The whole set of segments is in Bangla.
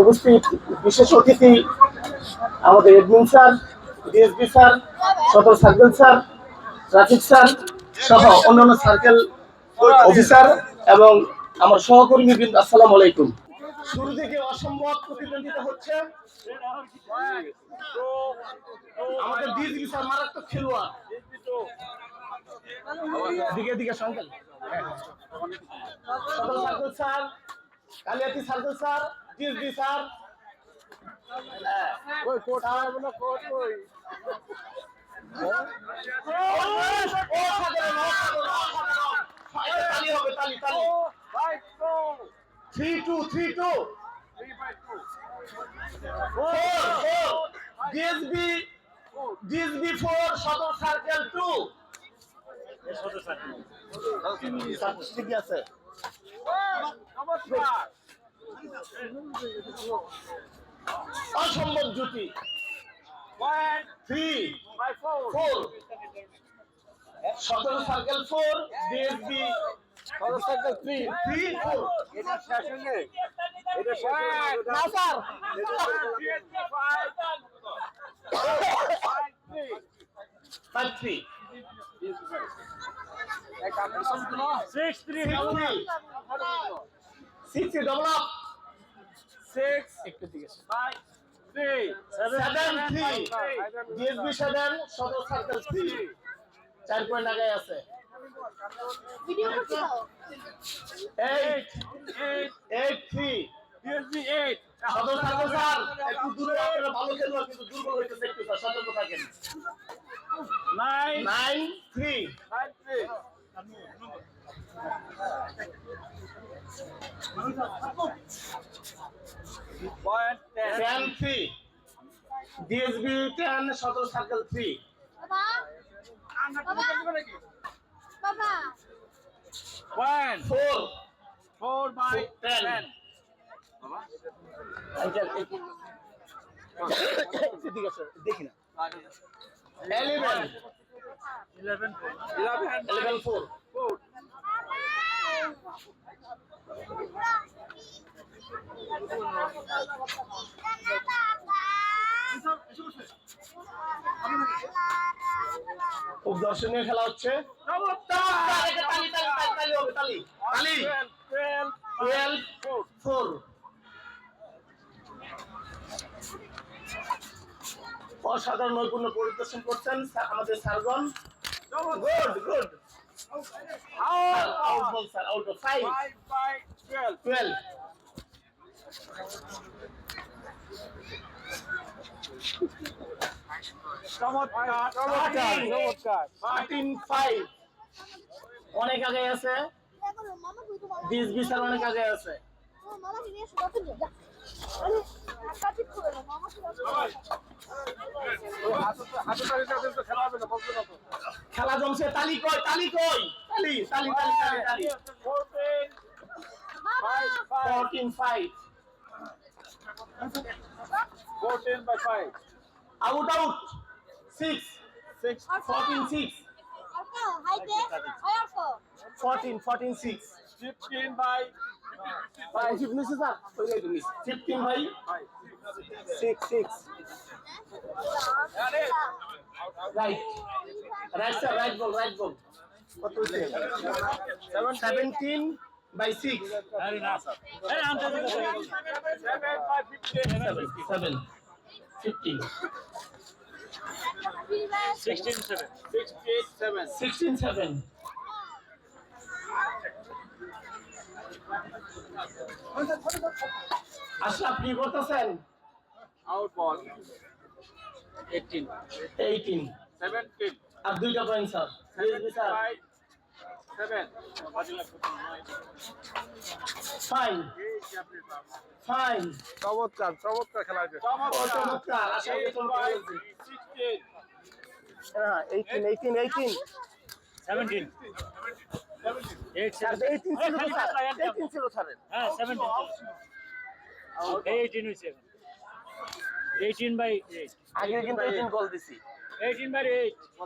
উপস্থিত বিশেষ অতিথি আমাদের এডমিন স্যার ডিএসপি স্যার সদর সার্কেল স্যার ট্রাফিক স্যার সহ অন্যান্য সার্কেল অফিসার এবং আমার সহকর্মী বৃন্দ আসসালামু আলাইকুম। শুরু থেকে অসম্ভব প্রতিদ্বন্দ্বিতা হচ্ছে। আমাদের ডিএসপি স্যার মারাত্মক খেলোয়াড়। দিকে দিকে সংকেল সদর circle sir Kalihati circle sir DSP sir কই কোট আর বলো কোট তালি three two three two DSB DSB four সদর সার্কেল টু ঠিকই আছে অসম্ভব জুটি। থ্রি ফোর সতেরো সার্কেল ফোর ডিএসবি সতেরো সার্কেল থ্রি থ্রি ফোর না sir five three Six three. Six double up six একটু দিকে five three seven three DSB seven সতেরো সার্কেল থ্রি চার পয়েন্ট আগে আছে eight eight eight three DSB eight সদর সার্কেল স্যার একটু দূরে থ্রি ডিএসবি টেন সতেরো circle three one four four by Ten. ten দেখি না eleven eleven eleven eleven four খুব দর্শনীয় খেলা হচ্ছে। অসাধারণ নৈপুণ্য পরিদর্শন করছেন আমাদের স্যারগণ। Good good out ball sir out ball five twelve চমৎকার চমৎকার চমৎকার থার্টিন ফাইভ অনেক আগে আছে। বিশ অনেক আগে আছে। খেলা জমছে তালি কই তালি কই? তালি তালি তালি তালি fourteen five 14 by 5. Out, out. 6. 6. 14, 6. 14, 14, 6. 15 by 5. 15, sir. 15 by 6. 6. Right. Right, sir. Right goal, right goal. What was it? 17. by six. Very enough. Very enough. Seven, seven, fifteen. Sixteen, seven. Sixteen, seven. Sixteen, seven. Ashraf কি করতেছেন আউট বল 18 18 17 আর দুইটা পয়েন্ট স্যার চমৎকার চমৎকার খেলা হ্যাঁ eighteen eighteen eighteen sir eighteen ছিল তো স্যার এইটিন হ্যাঁ হয়েছে। Eighteen by eight আগে কিন্তু এইটিন গোল দিছি। Eighteen by eight O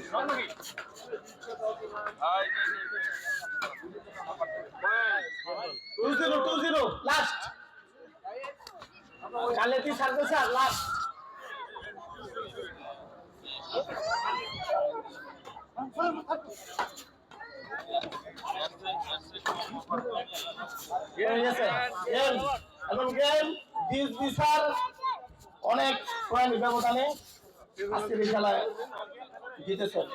sir nineteen two zero two zero last Kalihati circle sir? Last game game this বিশাল অনেক পয়েন্ট ব্যবধানে আজকের এই খেলায় জিতেছেন.